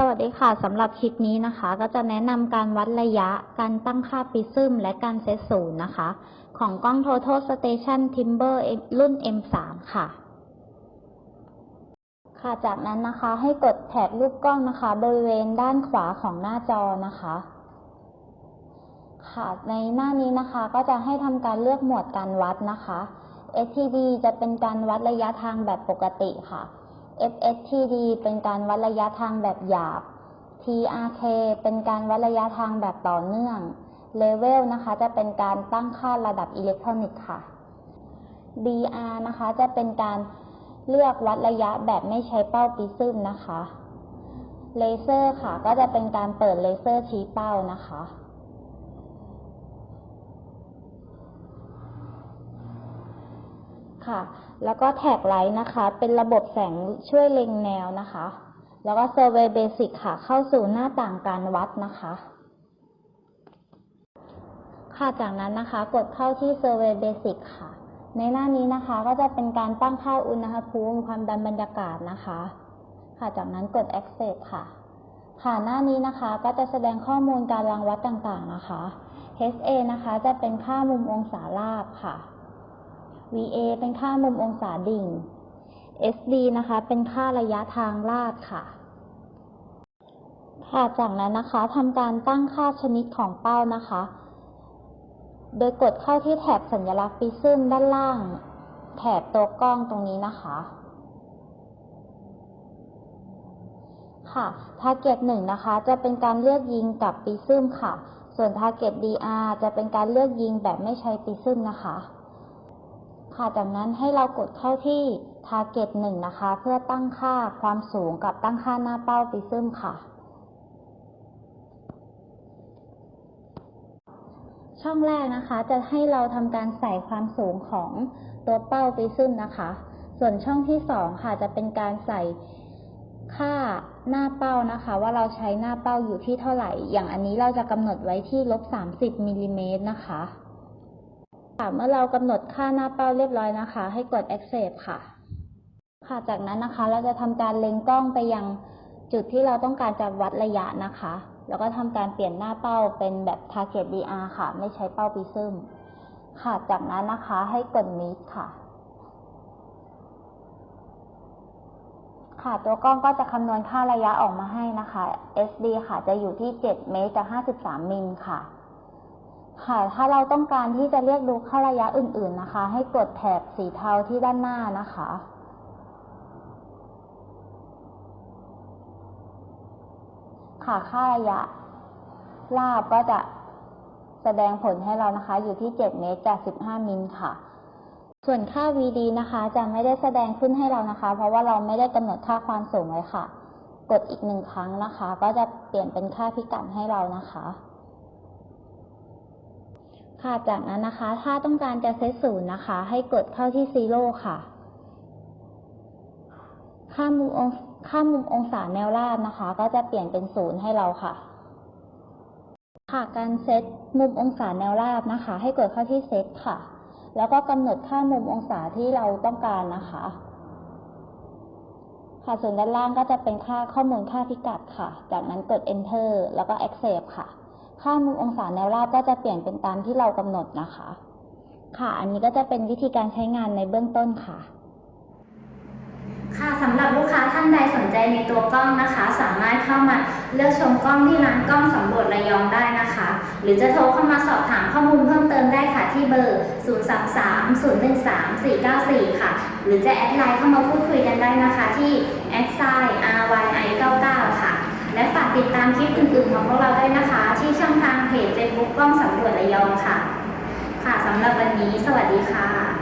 สวัสดีค่ะสำหรับคลิปนี้นะคะ ก็จะแนะนำการวัดระยะ การตั้งค่าปิซึมและการเซตศูนย์นะคะ ของกล้อง Total Station Timber รุ่น M3 ค่ะ ค่ะจากนั้นนะคะให้กดแถบรูปกล้องนะคะ บริเวณด้านขวาของหน้าจอนะคะ ค่ะ ในหน้านี้นะคะก็จะให้ทำการเลือกหมวดการวัดนะคะ STD จะเป็นการวัดระยะทางแบบปกติค่ะ FSTD เป็นการวัดระยะทางแบบหยาบ TRK เป็นการวัดระยะทางแบบต่อเนื่อง Level นะคะจะเป็นการตั้งค่าระดับอิเล็กทรอนิกส์ค่ะ DR นะคะจะเป็นการเลือกวัดระยะแบบไม่ใช้เป้าปิซึมนะคะ เลเซอร์ค่ะก็จะเป็นการเปิดเลเซอร์ชี้เป้านะคะ ค่ะ แล้วก็แท็กไลท์นะคะ เป็นระบบแสงช่วยเล็งแนวนะคะ แล้วก็ Survey Basic ค่ะ เข้าสู่หน้าต่างการวัดนะคะ ค่ะจากนั้นนะคะกดเข้าที่ Survey Basic ค่ะ ในหน้านี้นะคะก็จะเป็นการตั้งค่าอุณหภูมิความดันบรรยากาศนะคะ ค่ะจากนั้นกด Access ค่ะ ค่ะหน้านี้นะคะก็จะแสดงข้อมูลการรังวัดต่างๆนะคะ HA นะคะจะเป็นค่ามุมองศาราบค่ะ VA เป็นค่ามุมองศาดิ่ง SD นะคะ เป็นค่าระยะทางลาดค่ะ ค่ะ จากนั้นนะคะทำการตั้งค่าชนิดของเป้านะคะ โดยกดเข้าที่แถบสัญลักษณ์ปิซึมด้านล่าง แถบตัวกล้องตรงนี้นะคะค่ะ Target 1 นะคะ จะเป็นการเลือกยิงกับปิซึมค่ะ ส่วน Target DR จะเป็นการเลือกยิงแบบไม่ใช้ปิซึมนะคะ ค่ะจากนั้นให้เรากดเข้าที่ Target 1 นะคะ เพื่อตั้งค่าความสูงกับตั้งค่าหน้าเป้าปิซึมค่ะ ช่องแรกนะคะ จะให้เราทำการใส่ความสูงของตัวเป้าปิซึมนะคะ ส่วนช่องที่สองค่ะ จะเป็นการใส่ค่าหน้าเป้านะคะ ว่าเราใช้หน้าเป้าอยู่ที่เท่าไหร่ อย่างอันนี้เราจะกำหนดไว้ที่ลบ30มิลลิเมตรนะคะ ค่ะเมื่อเรากำหนดค่าหน้าเป้าเรียบร้อยนะคะ ให้กด accept ค่ะ ค่ะ จากนั้นนะคะ เราจะทำการเล็งกล้องไปยังจุดที่เราต้องการจะวัดระยะนะคะ แล้วก็ทำการเปลี่ยนหน้าเป้าเป็นแบบ target DR ค่ะ ไม่ใช้เป้าปิซึมค่ะ จากนั้นนะคะให้กด meet ค่ะ ค่ะ ตัวกล้องก็จะคำนวณค่าระยะออกมาให้นะคะ SD ค่ะ จะอยู่ที่ 7 เมตรกับ53 มิลค่ะ ค่ะ ถ้าเราต้องการที่จะเรียกดูค่าระยะอื่น ๆนะคะ ให้กดแถบสีเทาที่ด้านหน้านะคะ ค่ะค่าระยะลาบก็จะแสดงผลให้เรานะคะ อยู่ที่ 7 เมตรกับ15 มิลค่ะ ส่วนค่า VD นะคะ จะไม่ได้แสดงขึ้นให้เรานะคะ เพราะว่าเราไม่ได้กำหนดค่าความสูงไว้ค่ะ กดอีกหนึ่งครั้งนะคะ ก็จะเปลี่ยนเป็นค่าพิกัดให้เรานะคะ ค่ะ จากนั้นนะคะ ถ้าต้องการจะเซตศูนย์นะคะ ให้กดเข้าที่ซีโร่ค่ะ ค่ามุมองค่ามุมองศาแนวราบนะคะ ก็จะเปลี่ยนเป็นศูนย์ให้เราค่ะ ค่ะ การเซตมุมองศาแนวราบนะคะ ให้กดเข้าที่เซตค่ะ แล้วก็กำหนดค่ามุมองศาที่เราต้องการนะคะ ค่ะ ส่วนด้านล่างก็จะเป็นค่าข้อมูลค่าพิกัดค่ะ จากนั้นกด enter แล้วก็ accept ค่ะ ค่ามุมองศาแนวราบก็จะเปลี่ยนเป็นตามที่เรากำหนดนะคะ ค่ะ อันนี้ก็จะเป็นวิธีการใช้งานในเบื้องต้นค่ะ ค่ะสำหรับลูกค้าท่านใดสนใจในตัวกล้องนะคะ สามารถเข้ามาเลือกชมกล้องที่ร้านกล้องสำรวจระยองได้นะคะ หรือจะโทรเข้ามาสอบถามข้อมูลเพิ่มเติมได้ค่ะที่เบอร์ 0 3 3 0 1 3 4 9 4 ค่ะ หรือจะแอดไลน์เข้ามาพูดคุยกันได้นะคะที่ a d s i RYI 99ค่ะ และฝากติดตามคลิปอื่นๆ ของพวกเราด้วยนะคะ ที่ช่องทางเพจเฟซบุ๊กกล้องสำรวจระยองค่ะ ค่ะสำหรับวันนี้ สวัสดีค่ะ